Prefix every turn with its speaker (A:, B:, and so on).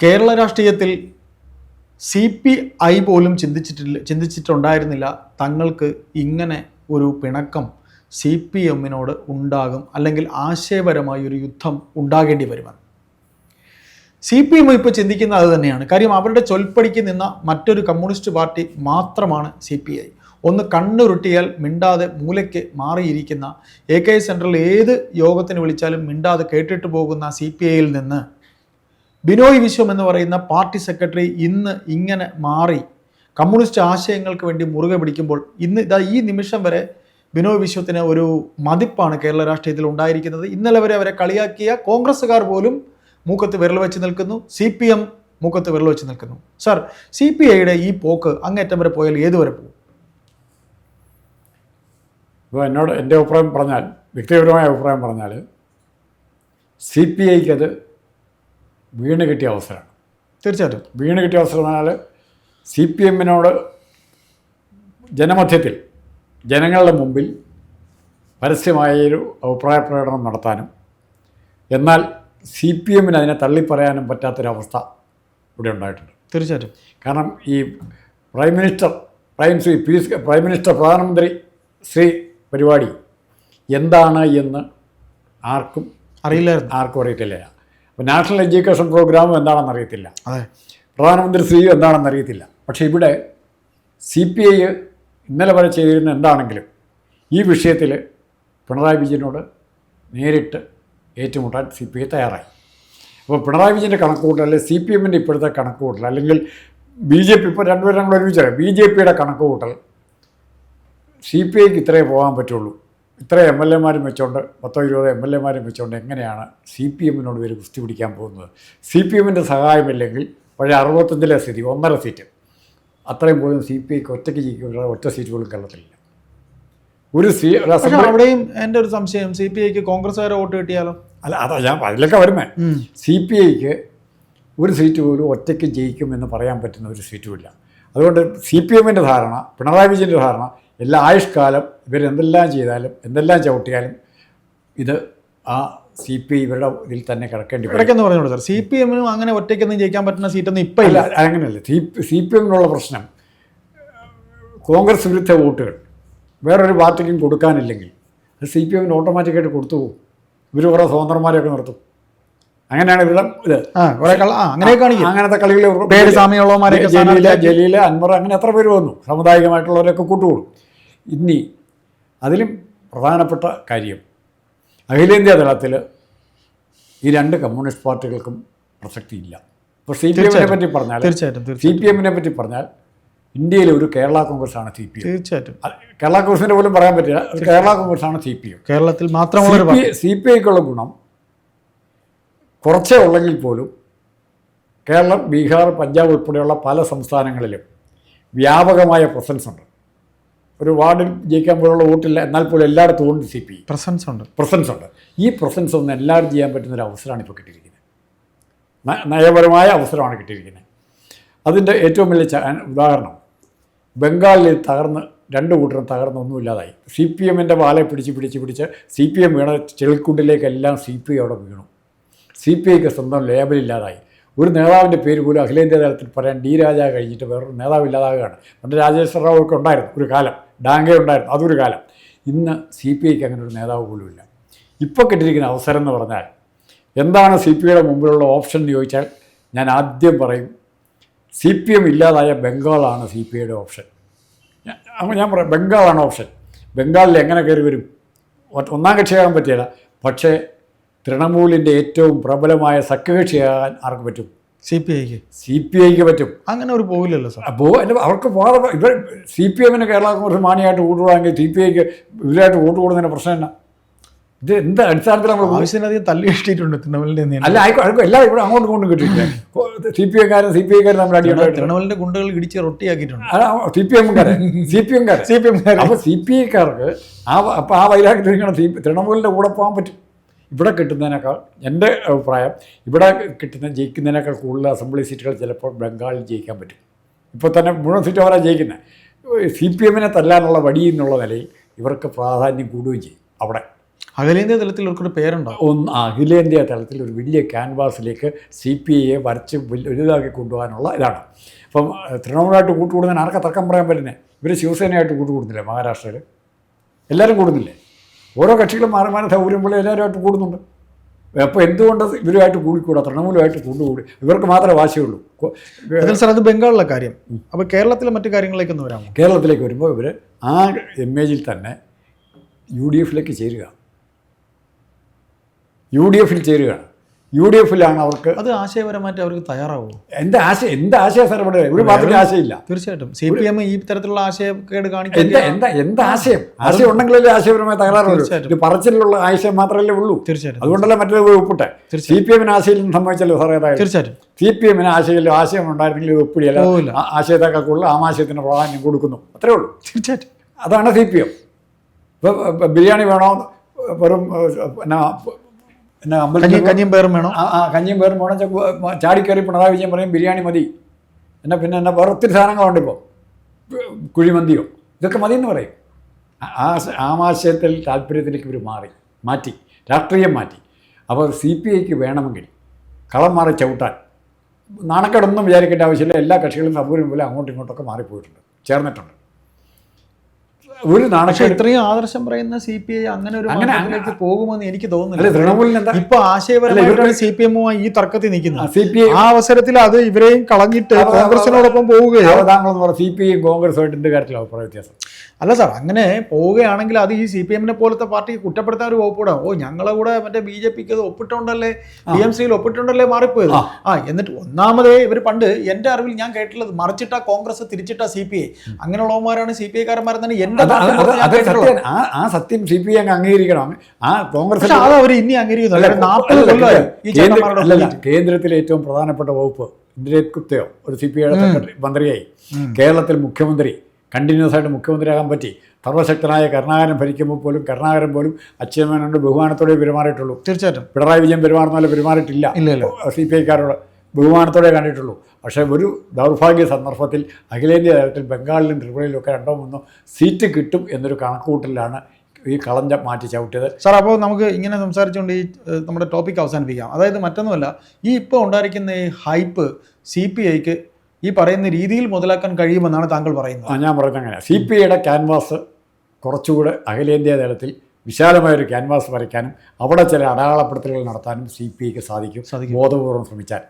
A: കേരള രാഷ്ട്രീയത്തിൽ C P I പോലും ചിന്തിച്ചിട്ടില്ല ചിന്തിച്ചിട്ടുണ്ടായിരുന്നില്ല തങ്ങൾക്ക് ഇങ്ങനെ ഒരു പിണക്കം സി പി എമ്മിനോട് ഉണ്ടാകും അല്ലെങ്കിൽ ആശയപരമായി ഒരു യുദ്ധം ഉണ്ടാകേണ്ടി വരുമെന്ന്. സി പി എം ഇപ്പോൾ ചിന്തിക്കുന്ന അത് തന്നെയാണ്. കാര്യം അവരുടെ ചൊൽപ്പടിക്ക് നിന്ന മറ്റൊരു കമ്മ്യൂണിസ്റ്റ് പാർട്ടി മാത്രമാണ് സി പി ഐ. ഒന്ന് കണ്ണുരുട്ടിയാൽ മിണ്ടാതെ മൂലയ്ക്ക് മാറിയിരിക്കുന്ന എ കെ സെൻട്രൽ ഏത് യോഗത്തിന് വിളിച്ചാലും മിണ്ടാതെ കേട്ടിട്ട് പോകുന്ന സി പി ഐയിൽ നിന്ന് ബിനോയ് വിശ്വം എന്ന് പറയുന്ന പാർട്ടി സെക്രട്ടറി ഇന്ന് ഇങ്ങനെ മാറി കമ്മ്യൂണിസ്റ്റ് ആശയങ്ങൾക്ക് വേണ്ടി മുറുകെ പിടിക്കുമ്പോൾ ഇന്ന് ഇതാ ഈ നിമിഷം വരെ ബിനോയ് വിശ്വത്തിന് ഒരു മതിപ്പാണ് കേരള രാഷ്ട്രീയത്തിൽ ഉണ്ടായിരിക്കുന്നത്. ഇന്നലെ വരെ അവരെ കളിയാക്കിയ കോൺഗ്രസ്സുകാർ പോലും മൂക്കത്ത് വിരൽ വെച്ച് നിൽക്കുന്നു. സി പി എം മൂക്കത്ത് വിരൽ വെച്ച് നിൽക്കുന്നു. സർ സി പി ഐയുടെ ഈ പോക്ക് അങ്ങേറ്റം വരെ പോയാൽ ഏതുവരെ പോകും?
B: ഇപ്പോൾ എന്നോട് എന്റെ അഭിപ്രായം പറഞ്ഞാൽ വ്യക്തിപരമായ അഭിപ്രായം പറഞ്ഞാൽ സി പി ഐക്ക് അത് വീണ് കിട്ടിയ അവസരമാണ്
A: തീർച്ചയായിട്ടും.
B: വീണ് കിട്ടിയ അവസരം എന്ന് പറഞ്ഞാൽ സി പി എമ്മിനോട് ജനമധ്യത്തിൽ ജനങ്ങളുടെ മുമ്പിൽ പരസ്യമായൊരു അഭിപ്രായ പ്രകടനം നടത്താനും എന്നാൽ സി പി എമ്മിന് അതിനെ തള്ളിപ്പറയാനും പറ്റാത്തൊരവസ്ഥ ഇവിടെ ഉണ്ടായിട്ടുണ്ട്.
A: തീർച്ചയായിട്ടും.
B: കാരണം ഈ പ്രൈം മിനിസ്റ്റർ പ്രൈം ശ്രീ പീസ് പ്രൈം മിനിസ്റ്റർ പ്രധാനമന്ത്രി ശ്രീ പരിപാടി എന്താണ് എന്ന് ആർക്കും
A: അറിയില്ല
B: ആർക്കും അറിയത്തില്ല. അപ്പോൾ നാഷണൽ എഡ്യൂക്കേഷൻ പ്രോഗ്രാമും എന്താണെന്ന് അറിയത്തില്ല.
A: അതെ.
B: പ്രധാനമന്ത്രി ശ്രീ എന്താണെന്ന് അറിയത്തില്ല. പക്ഷേ ഇവിടെ സി പി ഐ ഇന്നലെ വരെ ചെയ്തിരുന്ന എന്താണെങ്കിലും ഈ വിഷയത്തിൽ പിണറായി വിജയനോട് നേരിട്ട് ഏറ്റുമുട്ടാൻ സി പി ഐ തയ്യാറായി. അപ്പോൾ പിണറായി വിജയന്റെ കണക്കുകൂട്ടൽ അല്ലെങ്കിൽ സി പി എമ്മിന്റെ ഇപ്പോഴത്തെ കണക്കുകൂട്ടൽ അല്ലെങ്കിൽ ബി ജെ പി ഇപ്പോൾ രണ്ടുപേരും ഞങ്ങൾ ഒരുമിച്ചറിയാം ബി ജെ പിയുടെ കണക്കുകൂട്ടൽ സി പി ഐക്ക് ഇത്രയേ പോകാൻ പറ്റുള്ളൂ. ഇത്ര എം എൽ എമാരും വെച്ചുകൊണ്ട് പത്തോ ഇരുപത് എം എൽ എമാരും വെച്ചുകൊണ്ട് എങ്ങനെയാണ് സി പി എമ്മിനോട് ഇവർ കുസ്തി പിടിക്കാൻ പോകുന്നത്? സി പി എമ്മിന്റെ സഹായമില്ലെങ്കിൽ പഴയ അറുപത്തഞ്ചിലെ സ്ഥിതി ഒന്നര സീറ്റ് അത്രയും പോലും സി പി ഐക്ക് ഒറ്റയ്ക്ക് ജയിക്കുന്ന ഒറ്റ സീറ്റ് പോലും കേരളത്തിലില്ല. ഒരു സീ
A: അവിടെയും എന്റെ ഒരു സംശയം സി പി ഐക്ക് കോൺഗ്രസ്സുകാരെ വോട്ട് കിട്ടിയാലോ?
B: അല്ല അതാ ഞാൻ അതിലൊക്കെ വരുമേ സി പി ഐക്ക് ഒരു സീറ്റ് പോലും ഒറ്റയ്ക്ക് ജയിക്കുമെന്ന് പറയാൻ പറ്റുന്ന ഒരു സീറ്റുമില്ല അതുകൊണ്ട് സി പി എമ്മിന്റെ ധാരണ പിണറായി വിജയന്റെ ധാരണ എല്ലാ ആയുഷ്കാലം ഇവരെന്തെല്ലാം ചെയ്താലും എന്തെല്ലാം ചവിട്ടിയാലും ഇത് ആ സി പി ഐ ഇവരുടെ ഇതിൽ തന്നെ കിടക്കേണ്ടി വരും.
A: ഇടയ്ക്കെന്ന് പറഞ്ഞോളൂ സാർ. സി പി എമ്മിനും അങ്ങനെ ഒറ്റയ്ക്കൊന്നും ജയിക്കാൻ പറ്റുന്ന സീറ്റൊന്നും ഇപ്പം ഇല്ല.
B: അങ്ങനെയല്ല. സി പി എമ്മിനുള്ള പ്രശ്നം കോൺഗ്രസ് വിരുദ്ധ വോട്ടുകൾ. വേറൊരു പാർട്ടിക്കും കൊടുക്കാനില്ലെങ്കിൽ അത് സി പി എമ്മിന് ഓട്ടോമാറ്റിക്കായിട്ട് കൊടുത്തു പോകും. ഇവർ കുറേ സ്വതന്ത്രന്മാരെയൊക്കെ നിർത്തും. അങ്ങനെയാണ് ഇവരുടെ ഇത്.
A: കുറേ കള കള്ള ആ അങ്ങനെ കാണിക്കും
B: അങ്ങനത്തെ കളികൾ ജലീല. ജലീല അൻവർ അങ്ങനെ എത്ര പേര് വന്നു. സാമുദായികമായിട്ടുള്ളവരൊക്കെ കൂട്ടുകൂടും. ഇനി അതിലും പ്രധാനപ്പെട്ട കാര്യം അഖിലേന്ത്യാ തലത്തിൽ ഈ രണ്ട് കമ്മ്യൂണിസ്റ്റ് പാർട്ടികൾക്കും പ്രസക്തിയില്ല. ഇപ്പോൾ സി പി എമ്മിനെ പറ്റി പറഞ്ഞാൽ
A: തീർച്ചയായിട്ടും
B: സി പി എമ്മിനെ പറ്റി പറഞ്ഞാൽ ഇന്ത്യയിലെ ഒരു കേരള കോൺഗ്രസ് ആണ് സി പി എം.
A: തീർച്ചയായിട്ടും.
B: കേരള കോൺഗ്രസിനെ പോലും പറയാൻ പറ്റില്ല. കേരള കോൺഗ്രസ് ആണ് സി പി എം.
A: കേരളത്തിൽ മാത്രമുള്ള
B: സി പി ഐക്കുള്ള ഗുണം കുറച്ചേ ഉള്ളെങ്കിൽ പോലും കേരളം ബീഹാർ പഞ്ചാബ് ഉൾപ്പെടെയുള്ള പല സംസ്ഥാനങ്ങളിലും വ്യാപകമായ പ്രസൻസ് ഉണ്ട്. ഒരു വാർഡിൽ ജയിക്കാൻ പോലുള്ള വോട്ടില്ല എന്നാൽ പോലും എല്ലായിടത്തും ഉണ്ട് സി പി
A: പ്രസൻസ് ഉണ്ട്.
B: പ്രസൻസ് ഉണ്ട്. ഈ പ്രസൻസ് ഒന്ന് എല്ലാവരും ചെയ്യാൻ പറ്റുന്ന ഒരു അവസരമാണ് ഇപ്പോൾ കിട്ടിയിരിക്കുന്നത്. നയപരമായ അവസരമാണ് കിട്ടിയിരിക്കുന്നത്. അതിന്റെ ഏറ്റവും വലിയ ഉദാഹരണം. ബംഗാളിൽ തകർന്ന് രണ്ട് കൂട്ടരും തകർന്നൊന്നുമില്ലാതായി സി പി എമ്മിന്റെ വാലെ പിടിച്ച് പിടിച്ച് പിടിച്ച് സി പി എം വീണ ചെളിക്കുണ്ടിലേക്കെല്ലാം സി പി ഐ അവിടെ വീണു. സി പി ഐക്ക് സ്വന്തം ലേബലില്ലാതായി ഒരു നേതാവിന്റെ പേര് പോലും അഖിലേന്ത്യാ തലത്തിൽ പറയാൻ ഡി രാജ കഴിഞ്ഞിട്ട് വേറൊരു നേതാവ് ഇല്ലാതാകുകയാണ്. പണ്ട് രാജേശ്വര റാവു ഒക്കെ ഉണ്ടായിരുന്നു ഒരു കാലം. ഡാങ്കെ ഉണ്ടായിരുന്നു. അതൊരു കാലം. ഇന്ന് സി പി ഐക്ക് അങ്ങനെ ഒരു നേതാവ് പോലുമില്ല ഇപ്പോൾ കിട്ടിയിരിക്കുന്ന അവസരം എന്ന് പറഞ്ഞാൽ എന്താണ് സി പി ഐയുടെ മുമ്പിലുള്ള ഓപ്ഷൻ എന്ന് ചോദിച്ചാൽ ഞാൻ ആദ്യം പറയും സി പി എം ഇല്ലാതായ ബംഗാളാണ് സി പി ഐയുടെ ഓപ്ഷൻ. അപ്പോൾ ഞാൻ പറയാം ബംഗാളാണ് ഓപ്ഷൻ. ബംഗാളിൽ എങ്ങനെ കയറി വരും? ഒന്നാം കക്ഷിയാകാൻ പറ്റിയില്ല. പക്ഷേ തൃണമൂലിന്റെ ഏറ്റവും പ്രബലമായ സഖ്യകക്ഷിയാകാൻ ആർക്ക് പറ്റും?
A: സി പി ഐക്ക്
B: സി പി ഐക്ക് പറ്റും
A: അങ്ങനെ ഒരു പോകില്ലല്ലോ സാർ
B: അപ്പോൾ അവർക്ക് വേറെ ഇവർ സി പി എമ്മിന് കേരള കോൺഗ്രസ് മാനിയായിട്ട് കൂട്ടുകൂടാമെങ്കിൽ സി പി ഐക്ക് ഇവരായിട്ട് വോട്ട് കൂടുന്നതിന് പ്രശ്നം എന്നാ ഇത് എന്ത് അടിസ്ഥാനത്തിൽ നമ്മൾ
A: ആവശ്യത്തിനധികം തള്ളി കിട്ടിയിട്ടുണ്ട് തൃണമൂലിന്റെ.
B: അല്ല ആയിക്കോട്ടെ ആയിക്കോ എല്ലാം ഇവിടെ അങ്ങോട്ടും ഇങ്ങോട്ടും കിട്ടിയിട്ടില്ല സി പി എക്കാരും സി പി ഐക്കാരൻ നമ്മൾ അടിയുണ്ടായിട്ട്
A: തൃണമൂലിന്റെ ഗുണ്ടകൾ ഇടിച്ച് റൊട്ടിയാക്കിയിട്ടുണ്ട്
B: സി പി എമ്മുകാരൻ സി പി എംകാരെ
A: സി പി എം
B: അപ്പോൾ സി പി ഐക്കാർക്ക് ആ അപ്പോൾ ആ വൈരാഗ്യത്തിൽ ഇങ്ങനെ സി തൃണമൂലിന്റെ കൂടെ പോകാൻ പറ്റും ഇവിടെ കിട്ടുന്നതിനേക്കാൾ എന്റെ അഭിപ്രായം ഇവിടെ കിട്ടുന്ന ജയിക്കുന്നതിനേക്കാൾ കൂടുതൽ അസംബ്ലി സീറ്റുകൾ ചിലപ്പോൾ ബംഗാളിൽ ജയിക്കാൻ പറ്റും. ഇപ്പോൾ തന്നെ മുഴുവൻ സീറ്റ് അവരാണ് ജയിക്കുന്നത്. സി പി എമ്മിനെ തല്ലാനുള്ള വടി എന്നുള്ള നിലയിൽ ഇവർക്ക് പ്രാധാന്യം കൂടുകയും ചെയ്യും അവിടെ.
A: അഖിലേന്ത്യാ തലത്തിൽ ഇവർക്കൊരു പേരുണ്ടോ?
B: ഒന്ന് അഖിലേന്ത്യാ തലത്തിൽ ഒരു വലിയ ക്യാൻവാസിലേക്ക് സി പി ഐയെ വരച്ച് വലു- വലുതാക്കി കൊണ്ടുപോകാനുള്ള ഇതാണ്. അപ്പം തൃണമൂലായിട്ട് കൂട്ടുകൂടുന്നതിന് ആർക്കാ തർക്കം പറയാൻ പറ്റുന്നത് ഇവർ ശിവസേനയായിട്ട് കൂട്ടുകൂടുന്നില്ലേ മഹാരാഷ്ട്രയിൽ എല്ലാവരും കൂടുന്നില്ലേ? ഓരോ കക്ഷികളും മാറി മാറി സൗകര്യമുള്ള എല്ലാവരുമായിട്ട് കൂടുന്നുണ്ട്. അപ്പോൾ എന്തുകൊണ്ട് ഇവരുമായിട്ട് കൂടിക്കൂടാ? തൃണമൂലമായിട്ട് കൂടുകൂടി ഇവർക്ക് മാത്രമേ വാശിയുള്ളൂ.
A: സാർ അത് ബംഗാളിലെ കാര്യം. അപ്പോൾ കേരളത്തിലെ മറ്റു കാര്യങ്ങളിലേക്കൊന്ന് വരാമോ?
B: കേരളത്തിലേക്ക് വരുമ്പോൾ ഇവർ ആ എം എ ഇമേജിൽ തന്നെ യു ഡി എഫിലേക്ക് ചേരുക. യു ഡി എഫിൽ ചേരുകയാണ്. യു ഡി എഫിലാണ് അവർക്ക്
A: അത് ആശയപരമായിട്ട് അവർക്ക് തയ്യാറാവോ
B: എന്റെ ആശയം എന്ത് ആശയ സാർ ഇവിടെ ഒരു പാർട്ടിക്ക് ആശയമില്ല.
A: തീർച്ചയായിട്ടും. സി പി എം ഈ തരത്തിലുള്ള ആശയക്കേട് കാണിക്കും
B: എന്താ എന്താ ആശയം? ആശയം ഉണ്ടെങ്കിലല്ലേ ആശയപരമായ. ഇത് പറച്ചിലുള്ള ആശയം മാത്രമല്ലേ ഉള്ളൂ.
A: തീർച്ചയായിട്ടും.
B: അതുകൊണ്ടല്ലേ മറ്റൊരു ഒപ്പിട്ടെ സി പി എമ്മിന് ആശയം സംഭവിച്ചല്ലോ സാറേ
A: തീർച്ചയായിട്ടും.
B: സി പി എമ്മിന് ആശയം ആശയം ഉണ്ടായിരുന്നെങ്കിൽ ഒപ്പിടിയല്ല. ആ- ആശയത്തെക്കാൾ ആമാശയത്തിന് പ്രാധാന്യം കൊടുക്കുന്നു. അത്രേ ഉള്ളൂ.
A: തീർച്ചയായിട്ടും.
B: അതാണ് സി പി എം ബിരിയാണി വേണോ വെറും പിന്നെ പിന്നെ അമ്പലത്തിൽ
A: കഞ്ഞിയും പേറും വേണം?
B: ആ ആ കഞ്ഞിയും പേരും വേണം. ചാടി ചാടിക്കയറി പിണറായി വിജയൻ പറയും ബിരിയാണി മതി. എന്നാ പിന്നെ എന്നാ വേറെ ഒത്തിരി സാധനങ്ങളുണ്ട് ഇപ്പോൾ കുഴിമന്തിയോ? ഇതൊക്കെ മതി എന്ന് പറയും. ആ- ആമാശയത്തിൽ താല്പര്യത്തിലേക്ക് ഇവർ മാറി. മാറ്റി. രാഷ്ട്രീയം മാറ്റി. അപ്പോൾ സി പി ഐക്ക് വേണമെങ്കിൽ കളം മാറി ചവിട്ടാൻ. നാണക്കേടൊന്നും വിചാരിക്കേണ്ട ആവശ്യമില്ല. എല്ലാ കക്ഷികളും സൗകര്യം പോലെ അങ്ങോട്ടും ഇങ്ങോട്ടൊക്കെ മാറിപ്പോയിട്ടുണ്ട്. ചേർന്നിട്ടുണ്ട്. ഒരു
A: പക്ഷെ ഇത്രയും ആദർശം പറയുന്ന സി പി ഐ അങ്ങനെ ഒരു
B: അങ്ങനെ-
A: പോകുമെന്ന് എനിക്ക് തോന്നുന്നില്ല.
B: തൃണമൂലിന് എന്താ?
A: ഇപ്പൊ ആശയപരമായിട്ടാണ് സി പി എമ്മുമായി ഈ തർക്കത്തിൽ നിൽക്കുന്നത്.
B: സി പി ഐ
A: ആ അവസരത്തിൽ അത് ഇവരെയും കളഞ്ഞിട്ട് കോൺഗ്രസിനോടൊപ്പം
B: പോവുകയാണ് പറഞ്ഞ സി പി ഐ കോൺഗ്രസുമായിട്ട് എന്ത് കാര്യത്തിലാണ് അഭിപ്രായ വ്യത്യാസം?
A: അല്ല സാർ അങ്ങനെ പോവുകയാണെങ്കിൽ അത് ഈ സി പി എമ്മിനെ പോലത്തെ പാർട്ടി കുറ്റപ്പെടുത്താൻ ഒരു വകുപ്പൂടെ ഓ ഞങ്ങളെ കൂടെ മറ്റേ ബി ജെ പിക്ക് അത് ഒപ്പിട്ടുണ്ടല്ലേ? ബി എം സിയിൽ ഒപ്പിട്ടുണ്ടല്ലേ മാറിപ്പോയത്?
B: ആ.
A: ആ എന്നിട്ട് ഒന്നാമതേ ഇവർ പണ്ട് എന്റെ അറിവിൽ ഞാൻ കേട്ടിട്ടുള്ളത് മറിച്ചിട്ട കോൺഗ്രസ് തിരിച്ചിട്ട സി പി ഐ. അങ്ങനെയുള്ളവന്മാരാണ് സി പി ഐക്കാരന്മാരെന്നാണ് എന്റെ
B: സത്യം. ആ ആ സത്യം സി പി ഐ അങ്ങ് അംഗീകരിക്കണം. ആ കോൺഗ്രസ്
A: അവർ ഇനി അംഗീകരിക്കുന്നു
B: കേന്ദ്രത്തിലെ ഏറ്റവും പ്രധാനപ്പെട്ട വകുപ്പ് ഇന്ദിരേത് ഗുപ്തയോ ഒരു സി പി ഐയുടെ സെക്രട്ടറി മന്ത്രിയായി. കേരളത്തിൽ മുഖ്യമന്ത്രി കണ്ടിന്യൂസ് ആയിട്ട് മുഖ്യമന്ത്രിയാകാൻ പറ്റി. സർവശക്തനായ കരുണാകരൻ ഭരിക്കുമ്പോൾ പോലും കരുണാകരൻ പോലും അച്യുതമേനോട് ബഹുമാനത്തോടെ പെരുമാറിയിട്ടുള്ളൂ.
A: തീർച്ചയായിട്ടും.
B: പിണറായി വിജയൻ പെരുമാറുന്ന പോലെ പെരുമാറിയിട്ടില്ല. സി പി ഐക്കാരോട്. ബഹുമാനത്തോടെ കണ്ടിട്ടുള്ളൂ. പക്ഷേ ഒരു ദൗർഭാഗ്യ സന്ദർഭത്തിൽ അഖിലേന്ത്യാ തലത്തിൽ ബംഗാളിലും ത്രിപുരയിലും ഒക്കെ രണ്ടോ മൂന്നോ സീറ്റ് കിട്ടും എന്നൊരു കണക്കൂട്ടിലാണ് ഈ കളഞ്ച മാറ്റി ചവിട്ടിയത്.
A: സാർ അപ്പോൾ നമുക്ക് ഇങ്ങനെ സംസാരിച്ചുകൊണ്ട് ഈ നമ്മുടെ ടോപ്പിക് അവസാനിപ്പിക്കാം. അതായത് മറ്റൊന്നുമല്ല ഈ ഇപ്പോൾ ഉണ്ടായിരിക്കുന്ന ഈ ഹൈപ്പ് സി പി ഐക്ക് ഈ പറയുന്ന രീതിയിൽ മുതലാക്കാൻ കഴിയുമെന്നാണ് താങ്കൾ പറയുന്നത്.
B: ആ ഞാൻ പറയുന്നത് അങ്ങനെ. സി പി ഐയുടെ ക്യാൻവാസ് കുറച്ചുകൂടെ അഖിലേന്ത്യാ തലത്തിൽ വിശാലമായൊരു ക്യാൻവാസ് വരയ്ക്കാനും അവിടെ ചില അടയാളപ്പെടുത്തലുകൾ നടത്താനും സി പി ഐക്ക് സാധിക്കും. ബോധപൂർവം ശ്രമിച്ചാൽ.